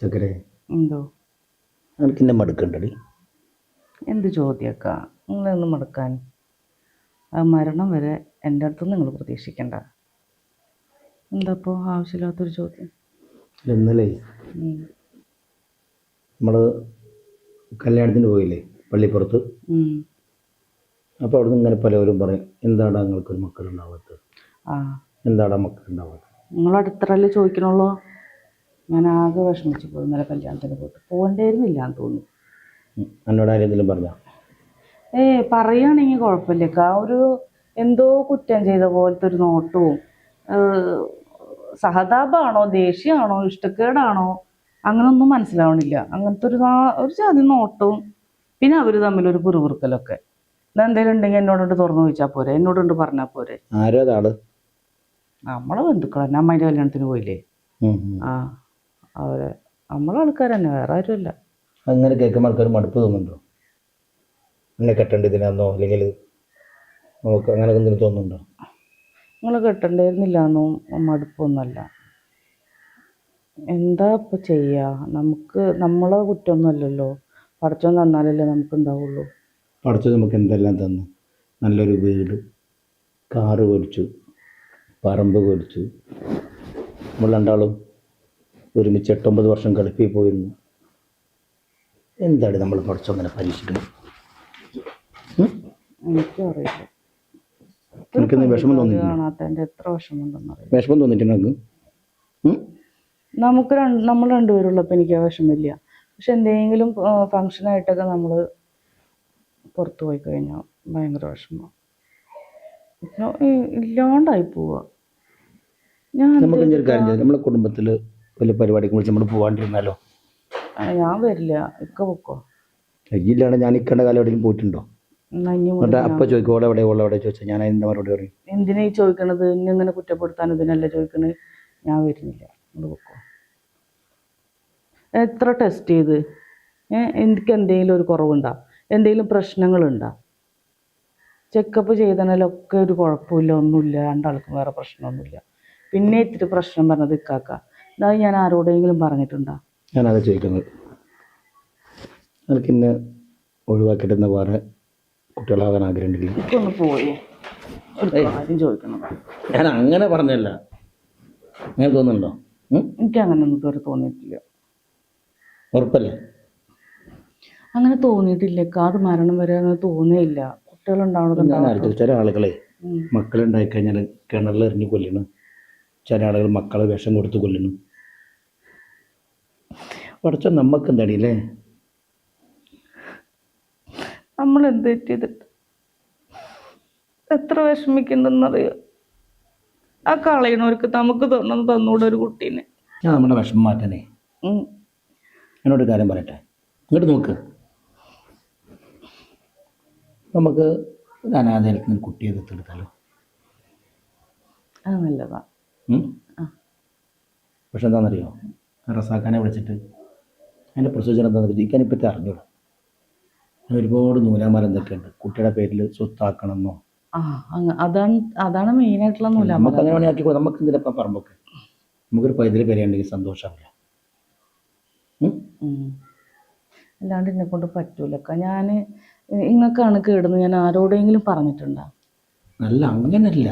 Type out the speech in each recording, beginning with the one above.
ചക്കരെ? എന്തോ? എനിക്ക് എന്നെ മടുക്കണ്ടടി. എന്ത് ചോദ്യമൊക്ക നിങ്ങളൊന്ന് മടുക്കാൻ. ആ മരണം വരെ എന്റെ അടുത്ത് നിങ്ങൾ പ്രതീക്ഷിക്കണ്ട. എന്താ ഇപ്പോൾ ആവശ്യമില്ലാത്തൊരു ചോദ്യം? ഇന്നലെ നമ്മൾ നമ്മൾ കല്യാണത്തിന് പോയില്ലേ പള്ളിപ്പുറത്ത്. അപ്പോൾ അവിടെ നിന്ന് ഇങ്ങനെ പലവരും പറയും എന്താടാ മക്കൾ മക്കളുണ്ടാവാത്തത്? എന്താടാ മക്കളുണ്ടാവാത്തത്? നിങ്ങൾ അടുത്തറല്ലേ ചോദിക്കണുള്ളൂ? ഞാൻ ആകെ വിഷമിച്ചു പോയി. ഇന്നലെ കല്യാണത്തിന് പോയിട്ട് പോകണ്ടായിരുന്നില്ല എന്ന് തോന്നുന്നു. എന്നോട് ആരെങ്കിലും പറഞ്ഞോ? ഏ പറയുകയാണെങ്കിൽ ആ ഒരു എന്തോ കുറ്റം ചെയ്ത പോലത്തെ ഒരു നോട്ടവും സഹതാപാണോ സഹതാപമാണോ ദേഷ്യമാണോ ഇഷ്ടക്കേടാണോ അങ്ങനൊന്നും മനസ്സിലാവണില്ല. അങ്ങനത്തെ ഒരു ഒരു ജാതി നോട്ടവും പിന്നെ അവർ തമ്മിലൊരു പിറുപിറുക്കലൊക്കെ. എന്തെങ്കിലും ഉണ്ടെങ്കിൽ എന്നോടുണ്ട് തുറന്നു ചോദിച്ചാൽ പോരെ. എന്നോടുണ്ട് പറഞ്ഞാൽ പോരെ. ആരോ നമ്മളെ ബന്ധുക്കൾ തന്നെ അമ്മേന്റെ കല്യാണത്തിന് പോയില്ലേ. ആ. അവരെ നമ്മളെ ആൾക്കാർ തന്നെ വേറെ ആരുമില്ല. അങ്ങനെ കേൾക്കുമ്പോൾ ആൾക്കാർ മടുപ്പ് തോന്നുന്നുണ്ടോ? എന്നെ കെട്ടേണ്ടതിനാന്നോ അല്ലെങ്കിൽ നമുക്ക് അങ്ങനെ എന്തെങ്കിലും തോന്നുന്നുണ്ടോ? നിങ്ങൾ കെട്ടണ്ടായിരുന്നില്ല എന്നും മടുപ്പൊന്നുമല്ല. എന്താ ഇപ്പം ചെയ്യുക നമുക്ക് നമ്മളെ കുറ്റമൊന്നുമല്ലല്ലോ പഠിച്ചോൻ തന്നാലല്ലേ നമുക്ക് ഉണ്ടാവുള്ളൂ. പഠിച്ചത് നമുക്ക് എന്തെല്ലാം തന്നു? നല്ലൊരു വീട് കാറ് മേടിച്ചു പറമ്പ് മേടിച്ചു. നമ്മൾ രണ്ടാളും ഒരുമിച്ച് എട്ടൊമ്പത് വർഷം ഗൾഫിൽ പോയിരുന്നു. എന്താണ് നമ്മൾ പഠിച്ചോ അങ്ങനെ പരീക്ഷിക്കുന്നത് എനിക്കൊന്ന് വിഷമം എത്ര വിഷമം തോന്നിയിട്ടുണ്ട് എനിക്ക് നമുക്ക് രണ്ട് നമ്മൾ രണ്ടുപേരുള്ളപ്പോൾ എനിക്ക് ആ വിഷമില്ല പക്ഷെ എന്തെങ്കിലും ഫങ്ഷനായിട്ടൊക്കെ നമ്മൾ പുറത്തു പോയി കഴിഞ്ഞാൽ ഭയങ്കര വിഷമം. ഇല്ലാണ്ടായി പോവുക ഞാൻ നമുക്ക് നമ്മളെ കുടുംബത്തിൽ വല്ല പരിപാടിക്ക് വിളിച്ച് നമ്മൾ പോകാണ്ടിരുന്നാലോ ഞാൻ വരില്ല. ഇക്ക പൊക്കോ? ഇല്ലാണ്ട് ഞാൻ ഇക്കണ്ട കാലം എവിടെയും പോയിട്ടുണ്ടോ? എന്നിട്ട് അപ്പൊ ചോദിക്കും ഓളെ എവിടെ? ഓളെ എവിടെ? ചോദിച്ചാൽ ഞാൻ അതിന്റെ മറുപടി പറയും. എന്തിനാ ഈ ചോദിക്കണത്? എന്നെ ഇങ്ങനെ കുറ്റപ്പെടുത്താൻ ഇതിനല്ല ചോദിക്കണത് ഞാൻ വരുന്നില്ല പൊക്കോ. എത്ര ടെസ്റ്റ് ചെയ്ത്? എനിക്ക് എന്തെങ്കിലും ഒരു കുറവുണ്ടോ? എന്തെങ്കിലും പ്രശ്നങ്ങളുണ്ടോ? ചെക്കപ്പ് ചെയ്തതിനൊക്കെ ഒരു കുഴപ്പമില്ല ഒന്നുമില്ല. രണ്ടാൾക്കും വേറെ പ്രശ്നമൊന്നുമില്ല. പിന്നെ ഇത്തിരി പ്രശ്നം പറഞ്ഞത് ഇക്കാക്ക. ഇതാ ഞാൻ ആരോടെങ്കിലും പറഞ്ഞിട്ടുണ്ടോ? ഞാനത് ചോദിക്കുന്നത് എനിക്ക് ഇന്ന് ഒഴിവാക്കിയിട്ടെന്ന വേറെ കുട്ടികളാകാൻ ആഗ്രഹമുണ്ടെങ്കിൽ. ഒന്ന് പോയി. ഒരു കാര്യം ചോദിക്കണം. ഞാൻ അങ്ങനെ പറഞ്ഞല്ല അങ്ങനെ തോന്നുന്നുണ്ടോ? ഉം? എനിക്ക് അങ്ങനെ ഒന്നും ഇതുവരെ തോന്നിയിട്ടില്ല. ഉറപ്പല്ലേ? അങ്ങനെ തോന്നിയിട്ടില്ല. അത് മരണം വരെ അങ്ങനെ തോന്നിയില്ല. കുട്ടികളുണ്ടാവണത് ഞാൻ ആലോചിച്ചു. ചില ആളുകളെ. മക്കളുണ്ടായി കഴിഞ്ഞാൽ കിണറിൽ എറിഞ്ഞ് കൊല്ലണം ചില ആളുകൾ മക്കളെ വിഷം കൊടുത്ത് കൊല്ലണം പഠിച്ച നമുക്ക് എന്താടിയില്ലേ നമ്മൾ എന്ത് ചെയ്തിട്ട് എത്ര വിഷമിക്കുന്നുണ്ടെന്നറിയോ? ആ കളയണവർക്ക് നമുക്ക് തന്നത് തന്നൂടെ ഒരു കുട്ടീനെ. ഞാൻ നമ്മുടെ വിഷമം മാറ്റാനേ എന്നോട് കാര്യം പറയട്ടെ. ഇങ്ങോട്ട് നോക്ക്. നമുക്ക് ഒരു കുട്ടിയെ ദത്തെടുത്താലോ? അത് നല്ലതാ. പക്ഷെ എന്താണെന്നറിയോ റസാഖാനെ വിളിച്ചിട്ട് അതിന്റെ പ്രൊസീജിയർ എന്താണെന്ന് വെച്ചാൽ ഇക്കാനിപ്പറ്റി അറിഞ്ഞോളൂ ഒരുപാട് നൂലാമാല എന്തൊക്കെയുണ്ട്? കുട്ടിയുടെ പേരിൽ സ്വത്താക്കണമെന്നോ? അങ്ങ അതാണ് മെയിൻ മെയിനായിട്ടുള്ള നൂലാമല. നമുക്ക് അങ്ങനെ ആക്കി നമുക്ക് എന്തിനാ പറമ്പൊക്കെ? നമുക്കൊരു പൈതൽ പേരുണ്ടെങ്കിൽ സന്തോഷമില്ല. അല്ലാണ്ട് എന്നെ കൊണ്ട് പറ്റൂലക്ക. ഞാൻ ഇങ്ങക്കാണ് കേടുന്നു ഞാൻ ആരോടെങ്കിലും പറഞ്ഞിട്ടുണ്ടോ? അല്ല അങ്ങനല്ല.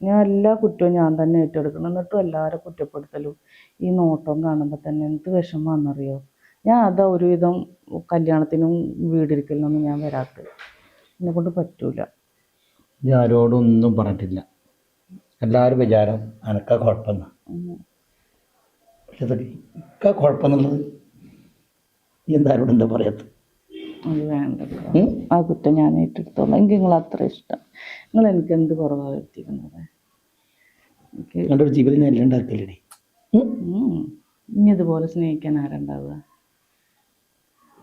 ഞാൻ എല്ലാ കുറ്റവും ഞാൻ തന്നെ ഏറ്റെടുക്കണം. എന്നിട്ടും എല്ലാവരും കുറ്റപ്പെടുത്തലും ഈ നോട്ടം കാണുമ്പോൾ തന്നെ എന്ത് വിഷമമാണെന്നറിയോ ഞാൻ അതാ ഒരുവിധം കല്യാണത്തിനും വീടിരിക്കലിനൊന്നും ഞാൻ വരാത്തത്. എന്നെ കൊണ്ട് പറ്റൂല. ഞാൻ ആരോടും ഒന്നും പറഞ്ഞിട്ടില്ല. എല്ലാവരും വിചാരം അനക്ക കുഴപ്പമെന്ന. പക്ഷെ ഇതൊക്കെ ഇക്കാ കുഴപ്പമെന്നുള്ളത് നീ എന്താരോട് എന്താ പറയാത്ത അത് ആ കുറ്റം ഞാൻ ഏറ്റെടുത്തോളാം. എനിക്ക് നിങ്ങൾ അത്ര ഇഷ്ടം. നിങ്ങൾ എനിക്ക് എന്ത് കുറവാണ് വരുത്തിയിരുന്നത് എന്റെ ജീവിതം ഞാൻ. ഇനി ഇതുപോലെ സ്നേഹിക്കാൻ ആരുണ്ടാവുക?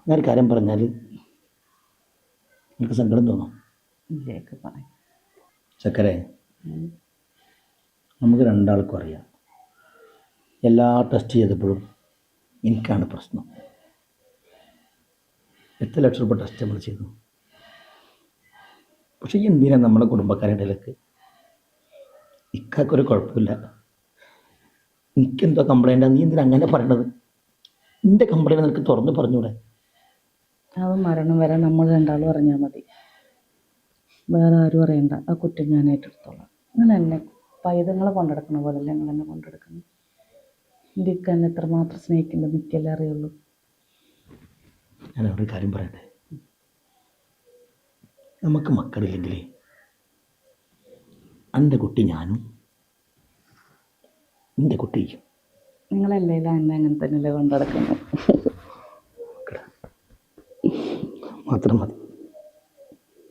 ഞാനൊരു കാര്യം പറഞ്ഞാൽ എനിക്ക് സങ്കടം തോന്നും? ഇല്ലേക്ക് പറയും. ചക്കരെ. നമുക്ക് രണ്ടാൾക്കും അറിയാം. എല്ലാ ടെസ്റ്റ് ചെയ്തപ്പോഴും എനിക്കാണ് പ്രശ്നം. എത്ര ലക്ഷം രൂപ ടെസ്റ്റ് നമ്മൾ ചെയ്തു? പക്ഷേ എന്തിനാണ് നമ്മുടെ കുടുംബക്കാരുടെ ഇക്കാക്കൊരു കുഴപ്പമില്ല. എനിക്കെന്തോ കംപ്ലൈന്റ് നീ എന്തിനാ അങ്ങനെ പറയണത്? എന്റെ കംപ്ലൈന്റ് നിനക്ക് തുറന്ന് പറഞ്ഞൂടെ? അത് മരണം വരെ നമ്മൾ രണ്ടാളും അറിഞ്ഞാൽ മതി. വേറെ ആരും അറിയണ്ട. ആ കുറ്റം ഞാൻ ഏറ്റെടുത്തോളാം. നിങ്ങൾ എന്നെ പൈതങ്ങളെ കൊണ്ടെടുക്കണ പോലല്ലേ നിങ്ങൾ എന്നെ കൊണ്ടെടുക്കണം. ഇന്ത്യയ്ക്ക് എന്നെ എത്രമാത്രം സ്നേഹിക്കേണ്ടത് എനിക്കല്ലേ അറിയുള്ളൂ. ഞാൻ കാര്യം പറയട്ടെ? നമുക്ക് മക്കളില്ലെങ്കിൽ എന്റെ കുട്ടി ഞാനും എന്റെ കുട്ടി നിങ്ങളല്ലേ എന്നെ അങ്ങനെ തന്നെയല്ലേ കൊണ്ടെടുക്കുന്നത് മാത്രം മതി.